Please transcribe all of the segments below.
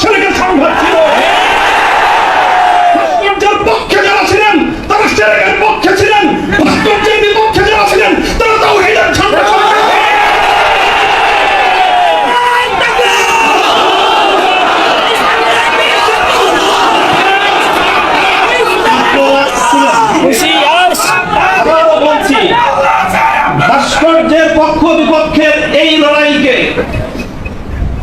ছেলেকে সংঘাত পক্ষ বিপক্ষের এই লড়াইকে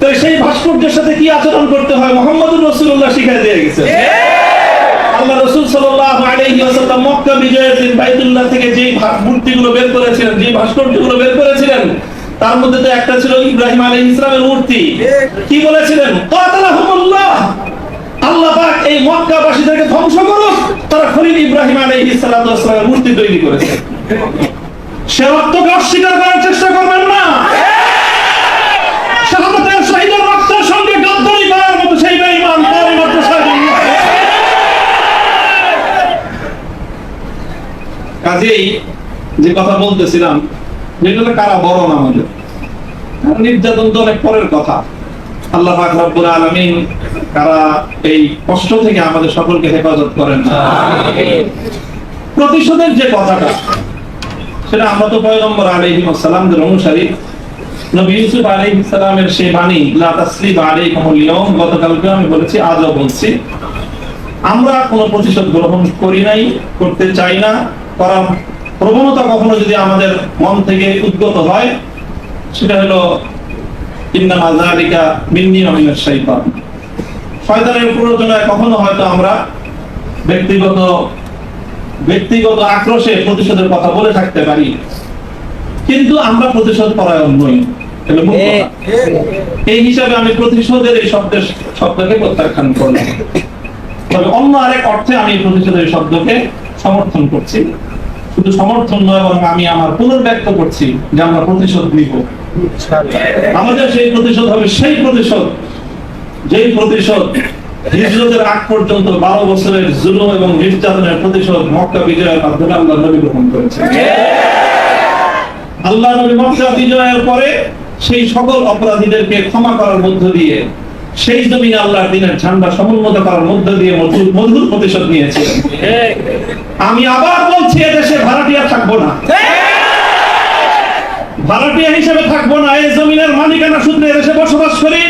তো সেই ভাস্কর্যের সাথে কি আচরণ করতে হয়? মোহাম্মদুর রাসূলুল্লাহ শিখাই দিয়ে গেছে। আল্লাহ রাসূল সাল্লাল্লাহু আলাইহি ওয়াসাল্লাম মক্কা বিজয়ের দিন বাইতুল্লাহ থেকে যেই ভা- মূর্তিগুলো বের করেছিলেন যেই ভাস্কর্যগুলো বের করেছিলেন তার মধ্যে তো একটা ছিল ইব্রাহিম আলাইহিস ইসলামের মূর্তি। কি বলেছিলেন? কাতালাহুমুল্লাহ। আল্লাহ পাক এই মক্কাবাসীদেরকে ধ্বংস করুক। তারা খলিল ইব্রাহিম আলাইহিস সালাতু ওয়াস মূর্তি তৈরি করেছে। সে রক্তকে অস্বীকার করার চেষ্টা করবেন না শাহাদাতের শহীদের রক্তের সঙ্গে গাদ্দারি করার মতো সেই বেঈমান তারই মাত্র শহীদ কাজেই যে কথা বলতেছিলাম কারা বড় না আমাদের? নির্যাতন তো অনেক পরের কথা। আল্লাহ কারা এই কষ্ট থেকে আমাদের সকলকে হেফাজত করেন প্রতিশোধের যে কথাটা, সেটা আমরা তো পয়গম্বর আলাইহি ওয়াসাল্লামদের অনুসারী। নবী ইউসুফ আলাইহিস সালামের বাণী, লা তাসলিব গতকালকে আমি বলেছি, আজও বলছি। আমরা কোনো প্রতিশোধ গ্রহণ করি নাই, করতে চাই না। করার প্রবণতা কখনো যদি আমাদের মন থেকে উদ্গত হয়, সেটা হলো কখনো হয়তো আমরা ব্যক্তিগত ব্যক্তিগত আক্রোশে প্রতিশোধের কথা বলে থাকতে পারি, কিন্তু আমরা প্রতিশোধ পরায়ণ নই। এই হিসাবে আমি প্রতিশোধের এই শব্দের, শব্দকে প্রত্যাখ্যান করলাম। তবে অন্য আরেক অর্থে আমি প্রতিশোধের শব্দকে সমর্থন করছি। শুধু সমর্থন নয়, বরং আমি আমার পুনর্ব্যক্ত করছি যে আমরা প্রতিশোধ নিব। আমাদের সেই প্রতিশোধ হবে সেই প্রতিশোধ, যেই প্রতিশোধ হিজরতের আগ পর্যন্ত বারো বছরের জুলুম এবং নির্যাতনের প্রতিশোধ মক্কা বিজয়ের মাধ্যমে আল্লাহ নবী গ্রহণ করেছে। আল্লাহ নবী মক্কা বিজয়ের পরে সেই সকল অপরাধীদেরকে ক্ষমা করার মধ্য দিয়ে সেই জমিনে আল্লাহর দিনের ঝান্ডা সমুন্নত করার মধ্য দিয়ে মধুর প্রতিশোধ নিয়েছে। আমি আবার বলছি, এদেশে ভাড়াটিয়া থাকব না। ভাড়াটিয়া হিসেবে থাকব না, এই জমিনের মালিকানা সূত্রে এদেশে বসবাস করি।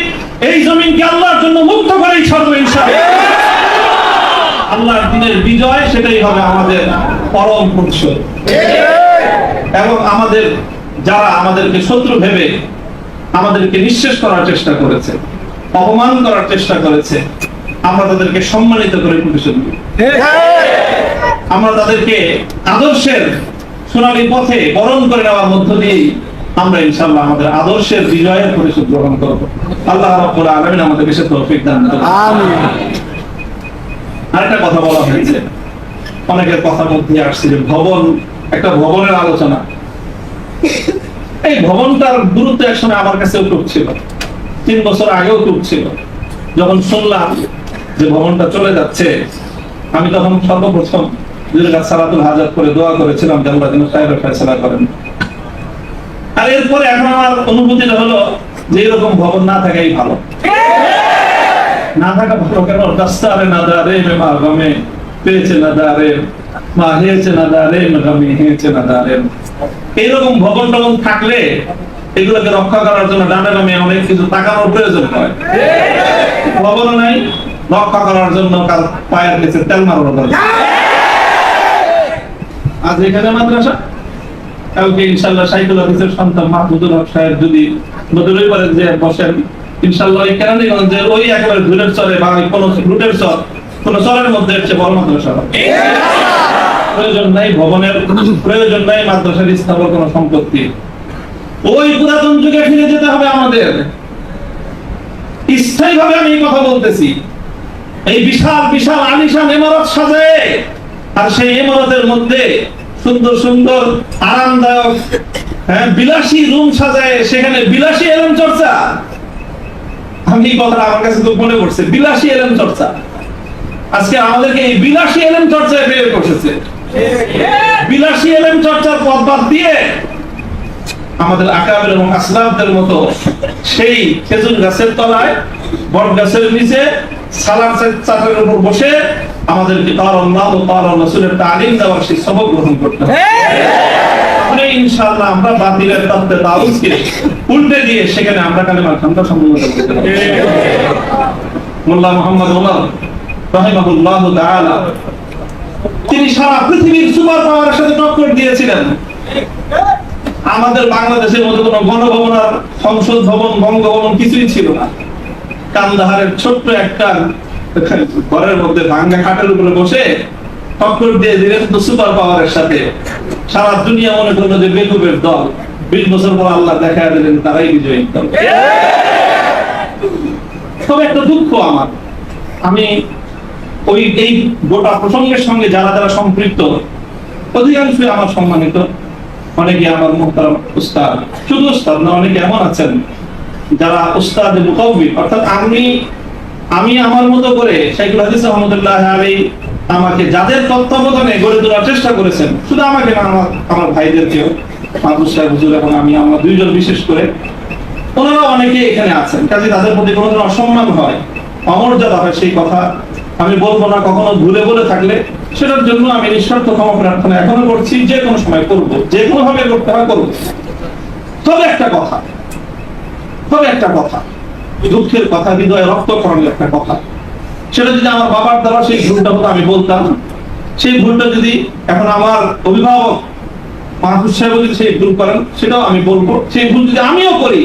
এই জমিনকে আল্লাহর জন্য মুক্ত করেই সর্ব আল্লাহর দিনের বিজয়, সেটাই হবে আমাদের পরম প্রতিশোধ। এবং আমাদের যারা আমাদেরকে শত্রু ভেবে আমাদেরকে নিঃশেষ করার চেষ্টা করেছে অপমান করার চেষ্টা করেছে আমরা তাদেরকে সম্মানিত করে প্রতিশোধ আমরা তাদেরকে আদর্শের সোনালী পথে বরণ করে নেওয়ার মধ্য দিয়েই আমরা ইনশাআল্লাহ আমাদের আদর্শের বিজয়ের পরিশোধ গ্রহণ করব। আল্লাহ রাব্বুল আলামিন আমাদেরকে সে তৌফিক দান করুন। আরেকটা কথা বলা হয়েছে। অনেকের কথার মধ্যে আসছে যে ভবন একটা ভবনের আলোচনা। এই ভবনটার গুরুত্ব এক সময় আমার কাছেও খুব ছিল। তিন বছর আগেও খুব ছিল যখন শুনলাম যে ভবনটা চলে যাচ্ছে, আমি তখন সর্বপ্রথম সালাতুল হাজার করে দোয়া করেছিলাম যে আল্লাহ যেন ফেসলা করেন। আর এরপরে এখন আমার অনুভূতিটা হলো যে এরকম ভবন না থাকাই ভালো। না থাকা ভালো কেন? দাস্তারে না মে গমে, পেয়েছে না মা, হেয়েছে না গমে, হেয়েছে না দারে এইরকম ভবন টবন থাকলে এগুলোকে রক্ষা করার জন্য ডানে বামে অনেক কিছু তাকানোর প্রয়োজন হয়। ভবন নাই রক্ষা করার জন্য কার পায়ের কাছে তেল মারানো দরকার। আজ এখানে মাদ্রাসা? কালকে ইনশাল্লাহ সাইকুল অফিসের সন্তান মাহমুদুল হক সাহেব যদি বদলই করে যে বসেন ইনশাল্লাহ ওই কেরানীগঞ্জের ওই একেবারে ঘুরের চরে বা কোনো রুটের চর কোন চরের মধ্যে হচ্ছে বড় মাদ্রাসা। প্রয়োজন নাই ভবনের প্রয়োজন নাই মাদ্রাসার স্থাপন কোন সম্পত্তি। ওই পুরাতন যুগে ফিরে যেতে হবে আমাদের। স্থায়ীভাবে আমি কথা বলতেছি। এই বিশাল বিশাল আলিশান ইমারত সাজে, আর সেই ইমারতের মধ্যে সুন্দর সুন্দর, আরামদায়ক হ্যাঁ বিলাসী রুম সাজায়, সেখানে বিলাসী এলম চর্চা। আমি কথাটা আমার কাছে খুব মনে পড়ছে, বিলাসী এলম চর্চা। আজকে আমাদেরকে এই বিলাসী এলম চর্চায় বের করতেছে বিলাসী এলম চর্চার পথ বাদ দিয়ে আমাদের আকাবের এবং আসলাফদের মতো সেই খেজুর গাছের তলায় বট গাছের নিচে সালাম চাটের উপর বসে আমাদেরকে তার আল্লাহ ও তার রসুলের তালিম দেওয়ার সেই সবক গ্রহণ করতে হবে। ইনশাআল্লাহ আমরা বাতিলের তত্ত্বে তাউজকে উল্টে দিয়ে সেখানে আমরা কালেমার খান্দা সম্মত করতে মোল্লা মোহাম্মদ ওমর রহিমাহুল্লাহ তাআলা তিনি সারা পৃথিবীর সুপার পাওয়ারের সাথে টক্কর দিয়েছিলেন। আমাদের বাংলাদেশের মধ্যে কোনো গণভবন আর সংসদ ভবন, বঙ্গভবন কিছুই ছিল না। কান্দাহারের ছোট্ট একটা ঘরের মধ্যে ভাঙ্গা খাটের উপরে বসে টক্কর দিয়ে দিলেন তো সুপার পাওয়ারের সাথে। সারা দুনিয়া মনে করল যে বেকুবের দল। বিশ বছর পর আল্লাহ দেখা দিলেন, তারাই বিজয়ী। তবে একটা দুঃখ আমার। আমি ওই, এই গোটা প্রসঙ্গের সঙ্গে যারা যারা সম্পৃক্ত, অধিকাংশই আমার সম্মানিত। অনেকে আমার মোহতারাম উস্তাদ। শুধু উস্তাদ না, অনেকে এমন আছেন যারা উস্তাদ মুকাউমি অর্থাৎ আমি আমি আমার মতো করে শাইখুল হাদিস রহমতুল্লাহ আলী আমাকে যাদের তত্ত্বাবধানে গড়ে তোলার চেষ্টা করেছেন, শুধু আমাকে না, আমার আমার ভাইদেরকেও মাহবুব সাহেব হুজুর এবং আমি, আমরা দুইজন বিশেষ করে। ওনারা অনেকে এখানে আছেন, কাজে তাদের প্রতি কোনো অসম্মান হয়, অমর্যাদা হয় সেই কথা আমি বলব না, কখনো ভুলে বলে থাকলে সেটার জন্য আমি নিঃস্বার্থ ক্ষমা প্রার্থনা এখনও করছি, যে কোনো সময় করব, যে কোনো ভাবে করতে হয় করব। তবে একটা কথা, তবে একটা কথা দুঃখের কথা, হৃদয়ে রক্তকরণের একটা কথা। সেটা যদি আমার বাবার দ্বারা সেই ভুলটা হতো, আমি বলতাম। সেই ভুলটা যদি এখন আমার অভিভাবক মাহফুজ সাহেব যদি সেই ভুল করেন, সেটাও আমি বলব। সেই ভুল যদি আমিও করি,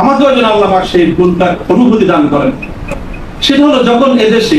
আমাকেও যেন আল্লাহ সেই ভুলটা অনুভূতি দান করেন। সেটা হলো যখন এদেশে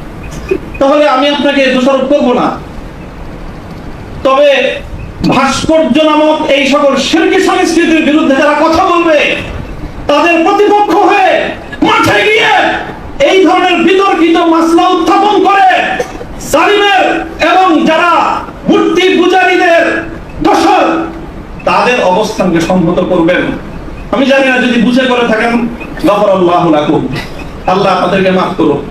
তাহলে আমি আপনাকে দোষারোপ করব না। তবে ভাস্কর্য নামক এই সকল শিল্পী সংস্কৃতির বিরুদ্ধে যারা কথা বলবে, তাদের প্রতিপক্ষ হয়ে মাঠে গিয়ে এই ধরনের বিতর্কিত মাসলা উত্থাপন করে জালিমের এবং যারা মূর্তি পূজারীদের দোষর, তাদের অবস্থানকে সংহত করবেন। আমি জানি না যদি বুঝে করে থাকেন গফর আল্লাহ আল্লাহ আপনাদেরকে মাফ করুন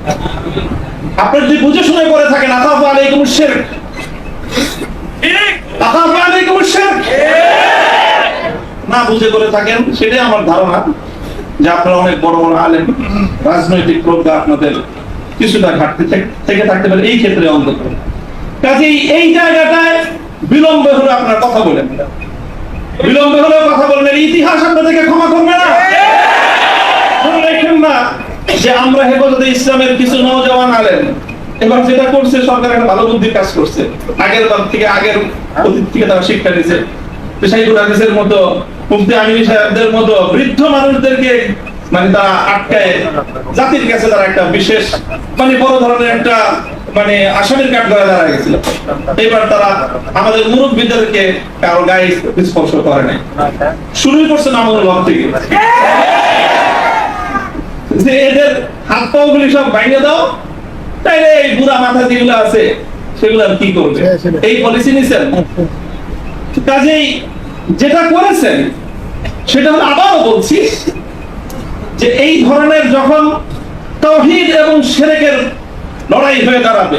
আপনি যদি বুঝে শুনে করে থাকেন আকাফ আলাইকুম শিরক। আকাফ আলাইকুম শিরক। না বুঝে করে থাকেন, সেটাই আমার ধারণা যে আপনারা অনেক বড় বড় আলেম, রাজনৈতিক প্রজ্ঞা আপনাদের কিছুটা ঘাটতি থেকে- থেকে থাকতে পারে, এই ক্ষেত্রে অন্তত। কাজেই এই জায়গাটায় বিলম্ব হলে আপনার কথা বলেন বিলম্ব হলে কথা বলবেন ইতিহাস আপনাদেরকে ক্ষমা করবে না। রাখেন না যে আমরা হেফাজতে ইসলামের কিছু নওজওয়ান আলেন এবার যেটা করছে, সরকার একটা ভালো বুদ্ধির কাজ করছে। আগের বার থেকে আগের অতীত থেকে তারা শিক্ষা দিয়েছে হাদিসের মতো, মুফতি আমিনী সাহেবদের মতো বৃদ্ধ মানুষদেরকে মানে তারা আটকায়। জাতির কাছে তারা একটা বিশেষ মানে বড় ধরনের একটা মানে আসামির কাঠ দাঁড়া গেছিল। এবার তারা আমাদের মুরব্বীদেরকে কারও গায়ে স্পর্শ করে নাই। শুরুই করছে নামুল হক থেকে। যে এদের হাত পা গুলি সব ভাঙে দাও তাইলে এই বুড়া মাথা যেগুলো আছে সেগুলো কি করবে? এই পলিসি নিছেন? কাজেই যেটা করেছেন সেটা হলো আবারও বলছি যে এই ধরনের যখন তৌহিদ এবং সেরেকের লড়াই হয়ে দাঁড়াবে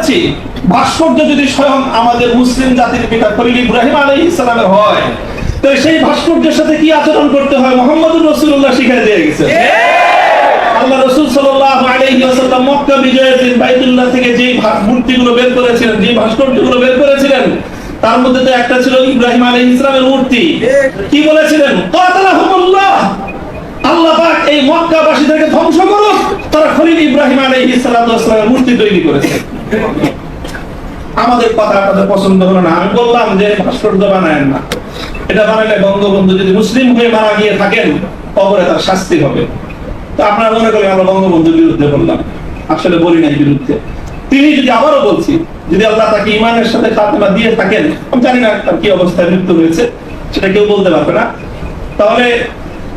বলেছি ভাস্কর্য যদি স্বয়ং আমাদের মুসলিম জাতির পিতা খলিল ইব্রাহিম আলাইহিস ইসলামের হয় তো সেই ভাস্কর্যের সাথে কি আচরণ করতে হয়? মোহাম্মদুর রাসূলুল্লাহ শিখিয়ে দিয়ে গেছে। আল্লাহ রাসূল সাল্লাল্লাহু আলাইহি ওয়াসাল্লাম মক্কা বিজয়ের দিন বাইতুল্লাহ থেকে যেই মূর্তিগুলো বের করেছিলেন যে ভাস্কর্যগুলো বের করেছিলেন তার মধ্যে তো একটা ছিল ইব্রাহিম আলাইহিস ইসলামের মূর্তি। কি বলেছিলেন? কাতালাহুমুল্লাহ! আল্লাহ পাক এই মক্কাবাসীদেরকে ধ্বংস করুক। তারা খলিল ইব্রাহিম মূর্তি তৈরি করেছে। আমাদের কথা আপনাদের পছন্দ হলো না। আমি বললাম যে ভাস্কর্য না। এটা বঙ্গবন্ধু যদি মুসলিম হয়ে মারা গিয়ে থাকেন, কবরে তার শাস্তি হবে। তো আপনারা মনে করেন আমরা বঙ্গবন্ধুর বিরুদ্ধে বললাম। আসলে বলি নাই বিরুদ্ধে। তিনি যদি আবারও বলছি, যদি আল্লাহ তাকে ইমানের সাথে খাতেমা দিয়ে থাকেন, আমি জানি না তার কি অবস্থায় মৃত্যু হয়েছে, সেটা কেউ বলতে পারবে না। তাহলে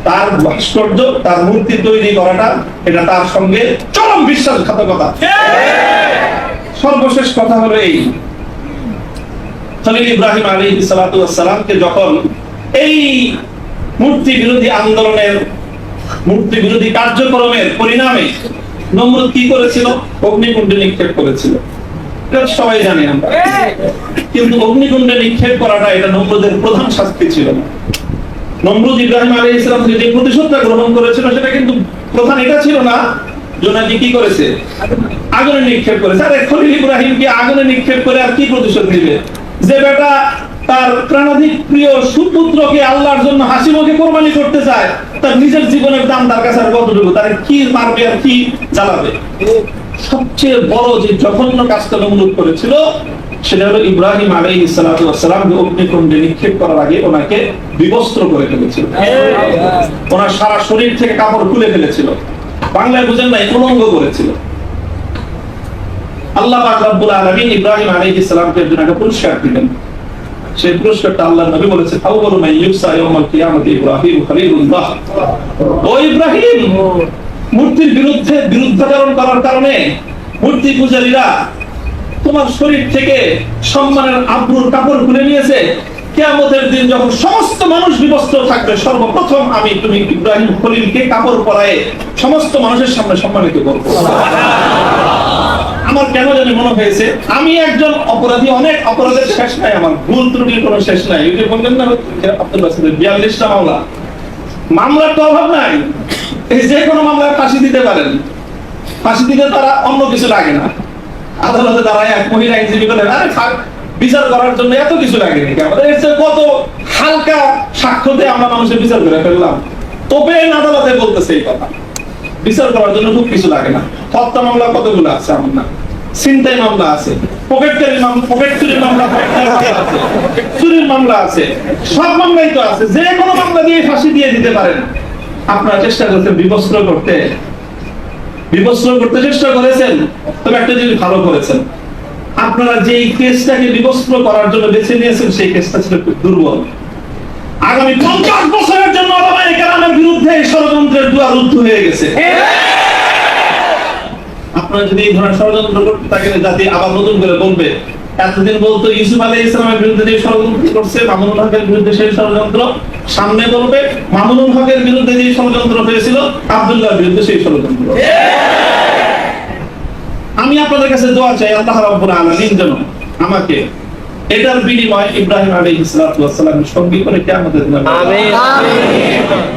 তার ভাস্কর্য, তার মূর্তি তৈরি করাটা এটা তার সঙ্গে চরম বিশ্বাসঘাতকতা। সর্বশেষ কথা হলো এই। খলিল ইব্রাহিম আলী সালাতামকে যখন এই মূর্তি বিরোধী আন্দোলনের মূর্তি বিরোধী কার্যক্রমের পরিণামে নমরুদ কি করেছিল? অগ্নিকুণ্ডে নিক্ষেপ করেছিল। সবাই জানি আমরা। কিন্তু অগ্নিকুণ্ডে নিক্ষেপ করাটা এটা নমরুদের প্রধান শাস্তি ছিল না। নমরুদ ইব্রাহিম আলী ইসলাম যে প্রতিশোধটা গ্রহণ করেছিল, সেটা কিন্তু প্রধান এটা ছিল না। কি করেছে? আগুনে নিক্ষেপ করেছে। আরে খলিল ইব্রাহিমকে আগুনে নিক্ষেপ করে আর কি প্রতিশোধ দিবে যে বেটা তার প্রাণাধিক প্রিয় সুপুত্রকে আল্লাহর জন্য হাসি মুখে কোরবানি করতে চায় তার নিজের জীবনের দাম তার কাছে আর কতটুকু? তার কি মারবে আর কি জ্বালাবে? সবচেয়ে বড় যে জঘন্য কাজটা নমরুদ করেছিল সেটা হলো ইব্রাহিম অগ্নিকুণ্ডে নিক্ষেপ করার আগে ওনাকে বিবস্ত্র করে ফেলেছিল। ওনার সারা শরীর থেকে কাপড় খুলে ফেলেছিল। বাংলায় বুঝেন উলঙ্গ করেছিল। আল্লাহ ইব্রাহিম একজন একটা পুরস্কার দিলেন। সেই পুরস্কারটা আল্লাহ নবী বলেছে ইউসা ইব্রাহিম খলিলুল্লাহ। ও ইব্রাহিম, মূর্তির বিরুদ্ধে বিরুদ্ধাচরণ করার কারণে মূর্তি পূজারীরা তোমার শরীর থেকে সম্মানের আব্রুর কাপড় খুলে নিয়েছে। কেয়ামতের দিন যখন সমস্ত মানুষ বিবস্ত্র থাকবে, সর্বপ্রথম আমি তুমি ইব্রাহিম খলিলকে কাপড় পরায়ে সমস্ত মানুষের সামনে সম্মানিত করব। আমার কেন জানি মনে হয়েছে, আমি একজন অপরাধী, অনেক অপরাধের শেষ নাই, আমার ভুল ত্রুটির কোনো শেষ নাই। ওই বললেন না, আব্দুল বাসিদের বিয়াল্লিশটা মামলা। মামলার তো অভাব নাই। এই যে কোনো মামলায় ফাঁসি দিতে পারেন। ফাঁসি দিতে তারা অন্য কিছু লাগে না। আদালতে দাঁড়ায় এক মহিলা আইনজীবী বলেন আরে বিচার করার জন্য এত কিছু লাগে নাকি আমাদের এর চেয়ে কত হালকা সাক্ষ্যতে আমরা মানুষের বিচার করে ফেললাম? ওপেন আদালতে বলতেছে এই কথা। বিচার করার জন্য খুব কিছু লাগে না। হত্যা মামলা কতগুলো আছে আমার না? ছিনতাই মামলা আছে। পকেটকারী মামলা, পকেট চুরির মামলা আছে। চুরির মামলা আছে। সব মামলাই তো আছে। যে কোনো মামলা দিয়ে ফাঁসি দিয়ে দিতে পারেন। আপনারা চেষ্টা করছেন বিবস্ত্র করতে। বিবস্ত্র করতে চেষ্টা করেছেন, তবে একটা জিনিস ভালো করেছেন। আপনারা যে কেসটাকে করার জন্য বেছে নিয়েছেন, সেই কেসটা ছিল দুর্বল। আগামী পঞ্চাশ বছরের জন্য কেরামের বিরুদ্ধে ষড়যন্ত্রের দুয়ার রুদ্ধ হয়ে গেছে। আপনারা যদি এই ধরনের ষড়যন্ত্র করতে থাকেন জাতি আবার নতুন করে বলবে, এতদিন বলতো ইউসুফ আলী ইসলামের বিরুদ্ধে যে ষড়যন্ত্র করছে, মামুনুল হকের বিরুদ্ধে সেই ষড়যন্ত্র। সামনে বলবে মামুনুল হকের বিরুদ্ধে যে ষড়যন্ত্র হয়েছিল আব্দুল্লাহর বিরুদ্ধে সেই ষড়যন্ত্র। আমি আপনাদের কাছে দোয়া চাই আল্লাহ রাব্বুল আলামিন যেন আমাকে এটার বিনিময়ে ইব্রাহিম আলাইহিস সালাতু ওয়াস সালামের সঙ্গী করে কিয়ামতের দিন আমিন।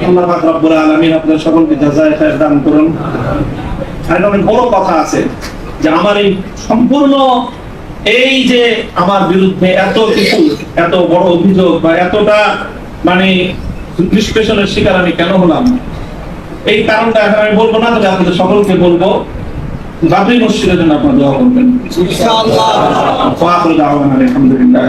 আল্লাহ পাক রব্বুল আলামিন আপনাদের সকলকে জাযায়ে খায়ের দান করুন। আর অনেক বড় কথা আছে যে আমার এই সম্পূর্ণ এই যে আমার বিরুদ্ধে এত কিছু এত বড় অভিযোগ বা এতটা মানে বিশ্লেষণের শিকার আমি কেন হলাম? এই কারণটা এখন আমি বলব না তবে আপনাদের সকলকে বলব বাবরি মসজিদের জন্য আপনার দোয়া করবেন। আলহামদুলিল্লাহ।